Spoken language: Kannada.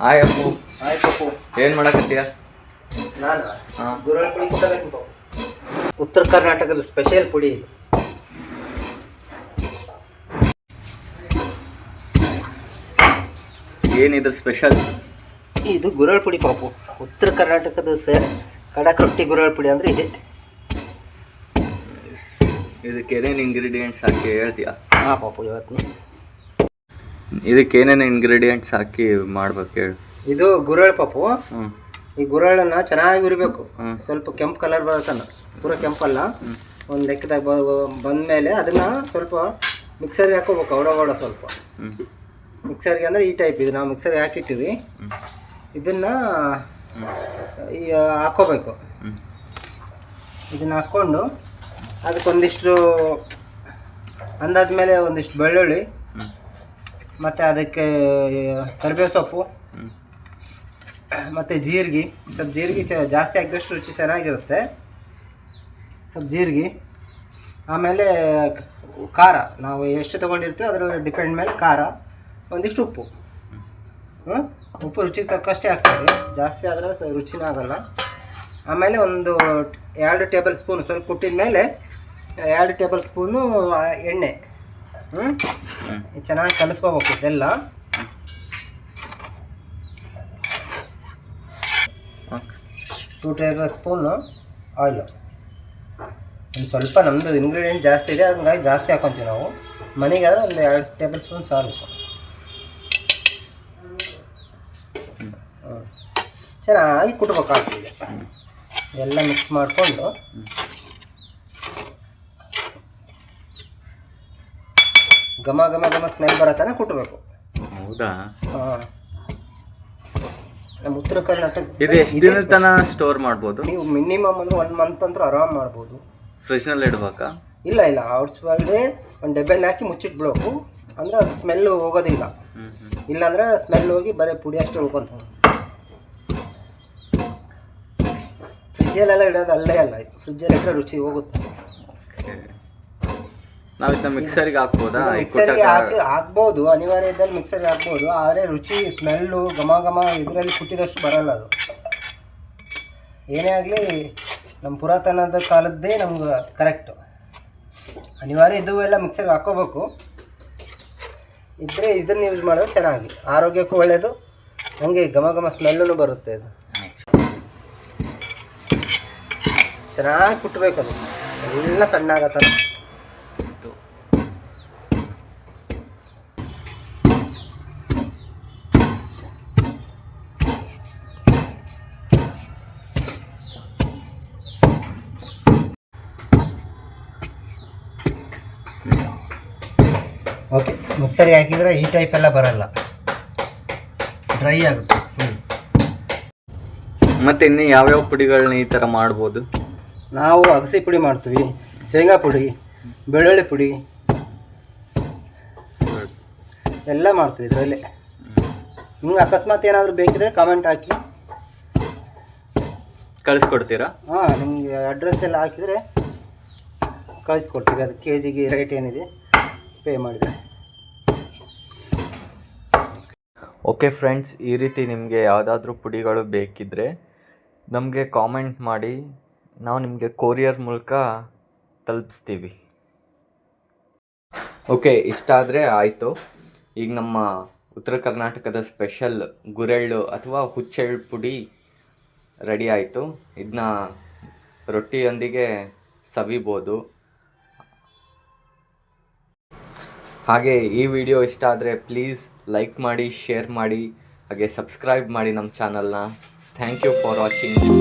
ಹಾಯ್ ಅಪ್ಪು ಆಯ್ತು ಏನು ಮಾಡಕತ್ತೀಯ? ನಾನು? ಹಾಂ. ಗುರುಳ ಪುಡಿ ಉತ್ತರ ಕರ್ನಾಟಕದ ಸ್ಪೆಷಲ್ ಪುಡಿ ಇದು. ಏನಿದ್ರ ಸ್ಪೆಷಲ್ ಇದು ಗುರಳ್ ಪುಡಿ ಪಾಪು. ಉತ್ತರ ಕರ್ನಾಟಕದ ಸರ್ ಕಡಕ್ ರೊಟ್ಟಿ ಗುರಳ್ ಪುಡಿ ಅಂದ್ರೆ ಇದೆ. ಇದಕ್ಕೆ ಏನೇನು ಇಂಗ್ರೀಡಿಯೆಂಟ್ಸ್ ಹಾಕಿ ಹೇಳ್ತೀಯಾ? ಹಾ ಪಾಪು ಇವತ್ತು ಇದಕ್ಕೆ ಏನೇನು ಇಂಗ್ರೀಡಿಯೆಂಟ್ಸ್ ಹಾಕಿ ಮಾಡ್ಬೇಕು ಹೇಳಿ. ಇದು ಗುರಳ್ ಪಪ್ಪು. ಹ್ಞೂ ಈ ಗುರಳನ್ನ ಚೆನ್ನಾಗಿ ಉರಿಬೇಕು ಸ್ವಲ್ಪ ಕೆಂಪು ಕಲರ್ ಬರುತ್ತಲ್ಲ ಪೂರ ಕೆಂಪಲ್ಲ. ಒಂದು ಲೆಕ್ಕದಾಗ ಬಂದಮೇಲೆ ಅದನ್ನ ಸ್ವಲ್ಪ ಮಿಕ್ಸರ್ಗೆ ಹಾಕೋಬೇಕು ಅವಡ ಅವಡ ಸ್ವಲ್ಪ. ಮಿಕ್ಸರ್ಗೆ ಅಂದರೆ ಈ ಟೈಪ್ ಇದು ನಾವು ಮಿಕ್ಸರ್ಗೆ ಹಾಕಿಟ್ಟಿವಿ. ಇದನ್ನ ಹಾಕೋಬೇಕು ಇದನ್ನು ಹಾಕ್ಕೊಂಡು ಅದಕ್ಕೊಂದಿಷ್ಟು ಅಂದಾಜು ಮೇಲೆ ಒಂದಿಷ್ಟು ಬೆಳ್ಳುಳ್ಳಿ ಮತ್ತು ಅದಕ್ಕೆ ಕರಿಬೇವು ಸೊಪ್ಪು. ಮತ್ತು ಜೀರಿಗೆ. ಸ್ವಲ್ಪ ಜೀರಿಗೆ ಚ ಜಾಸ್ತಿ ಹಾಕಿದಷ್ಟು ರುಚಿ ಚೆನ್ನಾಗಿರುತ್ತೆ. ಸ್ವಲ್ಪ ಜೀರಿಗೆ. ಆಮೇಲೆ ಖಾರ. ನಾವು ಎಷ್ಟು ತೊಗೊಂಡಿರ್ತೀವಿ ಅದರ ಡಿಪೆಂಡ್ ಮೇಲೆ ಖಾರ. ಒಂದಿಷ್ಟು ಉಪ್ಪು. ಹ್ಞೂ ಉಪ್ಪು ರುಚಿಗೆ ತಕ್ಕಷ್ಟೇ ಹಾಕ್ತೀವಿ. ಜಾಸ್ತಿ ಆದರೆ ರುಚಿನೂ ಆಗೋಲ್ಲ. ಆಮೇಲೆ ಒಂದು ಎರಡು ಟೇಬಲ್ ಸ್ಪೂನ್ ಸ್ವಲ್ಪ ಕುಟ್ಟಿದ ಮೇಲೆ ಎರಡು ಟೇಬಲ್ ಸ್ಪೂನು ಎಣ್ಣೆ. ಹ್ಞೂ ಚೆನ್ನಾಗಿ ಕಲಿಸ್ಕೋಬೇಕು ಇದೆಲ್ಲ ಟೂ ಟೇಬಲ್ ಸ್ಪೂನು ಆಯಿಲು ಒಂದು ಸ್ವಲ್ಪ ನಮ್ಮದು ಇಂಗ್ರೀಡಿಯೆಂಟ್ ಜಾಸ್ತಿ ಇದೆ ಹಂಗಾಗಿ ಜಾಸ್ತಿ ಹಾಕೊತೀವಿ ನಾವು. ಮನೆಗಾದ್ರೆ ಒಂದು ಎರಡು ಟೇಬಲ್ ಸ್ಪೂನ್ ಸಾಕು. ಚೆನ್ನಾಗಿ ಕುಟ್ಬೇಕಾಗ್ತದೆ ಎಲ್ಲ ಮಿಕ್ಸ್ ಮಾಡಿಕೊಂಡು. ಘಮ ಘಮ ಘಮ ಸ್ಮೆಲ್ ಬರತ್ತಾನೆ ಕುಟ್ಟಬೇಕು ಹೌದಾ? ಹಾಂ. ನಮ್ಮ ಉತ್ತರ ಕರ್ನಾಟಕ ಇದು ಎಷ್ಟು ದಿನದ ತನಕ ಸ್ಟೋರ್ ಮಾಡ್ಬೋದು? ನೀವು ಮಿನಿಮಮ್ ಅಂದ್ರೆ ಒನ್ ಮಂತ್ ಅಂತ ಆರಾಮ್ ಮಾಡ್ಬೋದು. ಫ್ರಿಜ್ನಲ್ಲಿ ಇಡಬೇಕಾ? ಇಲ್ಲ ಇಲ್ಲ. ಔಟ್ಸ್ ಒಳಗಡೆ ಒಂದು ಡಬ್ಬೆಲಿ ಹಾಕಿ ಮುಚ್ಚಿಟ್ಬಿಡೋಕು ಅಂದ್ರೆ ಅದು ಸ್ಮೆಲ್ ಹೋಗೋದಿಲ್ಲ. ಇಲ್ಲ ಅಂದ್ರೆ ಇಲ್ಲಾಂದ್ರೆ ಸ್ಮೆಲ್ ಹೋಗಿ ಬರೀ ಪುಡಿ ಅಷ್ಟೇ ಉಳ್ಕೊಂತದೆ. ಫ್ರಿಜ್ಜಲ್ಲೆಲ್ಲ ಇಡೋದು ಅಲ್ಲೇ ಅಲ್ಲ. ಫ್ರಿಜ್ ಫ್ರಿಜ್ಜಲ್ಲಿ ಇಟ್ಟರೆ ರುಚಿ ಹೋಗುತ್ತೆ. ನಾವು ಇದನ್ನ ಮಿಕ್ಸರಿಗೆ ಹಾಕ್ಬೋದಾ? ಮಿಕ್ಸರ್ಗೆ ಹಾಕಿ ಹಾಕ್ಬೋದು. ಅನಿವಾರ್ಯ ಇದ್ದಲ್ಲಿ ಮಿಕ್ಸರ್ಗೆ ಹಾಕ್ಬೋದು. ಆದರೆ ರುಚಿ ಸ್ಮೆಲ್ಲು ಘಮ ಘಮ ಇದರಲ್ಲಿ ಕುಟ್ಟಿದಷ್ಟು ಬರಲ್ಲ ಅದು. ಏನೇ ಆಗಲಿ ನಮ್ಮ ಪುರಾತನದ ಕಾಲದ್ದೇ ನಮ್ಗೆ ಕರೆಕ್ಟು ಅನಿವಾರ್ಯ ಇದು ಎಲ್ಲ ಮಿಕ್ಸರ್ಗೆ ಹಾಕೋಬೇಕು ಇದ್ದರೆ ಇದನ್ನು ಯೂಸ್ ಮಾಡೋದು ಚೆನ್ನಾಗಿ. ಆರೋಗ್ಯಕ್ಕೂ ಒಳ್ಳೆಯದು ಹಂಗೆ ಘಮ ಘಮ ಸ್ಮೆಲ್ಲೂ ಬರುತ್ತೆ ಇದು ಚೆನ್ನಾಗಿ ಕುಟ್ಟಬೇಕು ಅದು. ಎಲ್ಲ ಸಣ್ಣ ಆಗತ್ತಲ್ಲ ಓಕೆ ಮಿಕ್ಸರಿಗೆ ಹಾಕಿದರೆ ಈ ಟೈಪ್ ಎಲ್ಲ ಬರಲ್ಲ. ಡ್ರೈ ಆಗುತ್ತೆ ಫುಲ್ ಮತ್ತು ಇನ್ನು ಯಾವ್ಯಾವ ಪುಡಿಗಳನ್ನ ಈ ಥರ ಮಾಡ್ಬೋದು? ನಾವು ಅಗಸಿ ಪುಡಿ ಮಾಡ್ತೀವಿ ಶೇಂಗಾ ಪುಡಿ ಬೆಳ್ಳುಳ್ಳಿ ಪುಡಿ. ಎಲ್ಲ ಮಾಡ್ತೀವಿ ಇದರಲ್ಲಿ. ನಿಮ್ಗೆ ಅಕಸ್ಮಾತ್ ಏನಾದರೂ ಬೇಕಿದ್ರೆ ಕಾಮೆಂಟ್ ಹಾಕಿ. ಕಳಿಸ್ಕೊಡ್ತೀರಾ? ಹಾಂ ನಿಮಗೆ ಅಡ್ರೆಸ್ ಎಲ್ಲ ಹಾಕಿದರೆ ಕಳಿಸ್ಕೊಡ್ತೀವಿ ಅದು ಕೆ ಜಿಗೆ ರೇಟ್ ಏನಿದೆ ಪೇ ಮಾಡಿದೆ ಓಕೆ ಫ್ರೆಂಡ್ಸ್ ಈ ರೀತಿ ನಿಮಗೆ ಯಾವುದಾದ್ರೂ ಪುಡಿಗಳು ಬೇಕಿದ್ದರೆ ನಮಗೆ ಕಾಮೆಂಟ್ ಮಾಡಿ, ನಾವು ನಿಮಗೆ ಕೊರಿಯರ್ ಮೂಲಕ ತಲುಪಿಸ್ತೀವಿ. ಓಕೆ ಇಷ್ಟ ಆದರೆ ಆಯಿತು. ಈಗ ನಮ್ಮ ಉತ್ತರ ಕರ್ನಾಟಕದ ಸ್ಪೆಷಲ್ ಗುರೆಳ್ಳು ಅಥವಾ ಹುಚ್ಚೆಳ್ಳು ಪುಡಿ ರೆಡಿ ಆಯಿತು. ಇದನ್ನ ರೊಟ್ಟಿಯೊಂದಿಗೆ ಸವಿಬೋದು. ಹಾಗೆ ಈ ವಿಡಿಯೋ ಇಷ್ಟ ಆದರೆ ಪ್ಲೀಸ್ ಲೈಕ್ ಮಾಡಿ ಶೇರ್ ಮಾಡಿ, ಹಾಗೆ ಸಬ್ಸ್ಕ್ರೈಬ್ ಮಾಡಿ ನಮ್ಮ ಚಾನಲ್ನ ಥ್ಯಾಂಕ್ ಯು ಫಾರ್ ವಾಚಿಂಗ್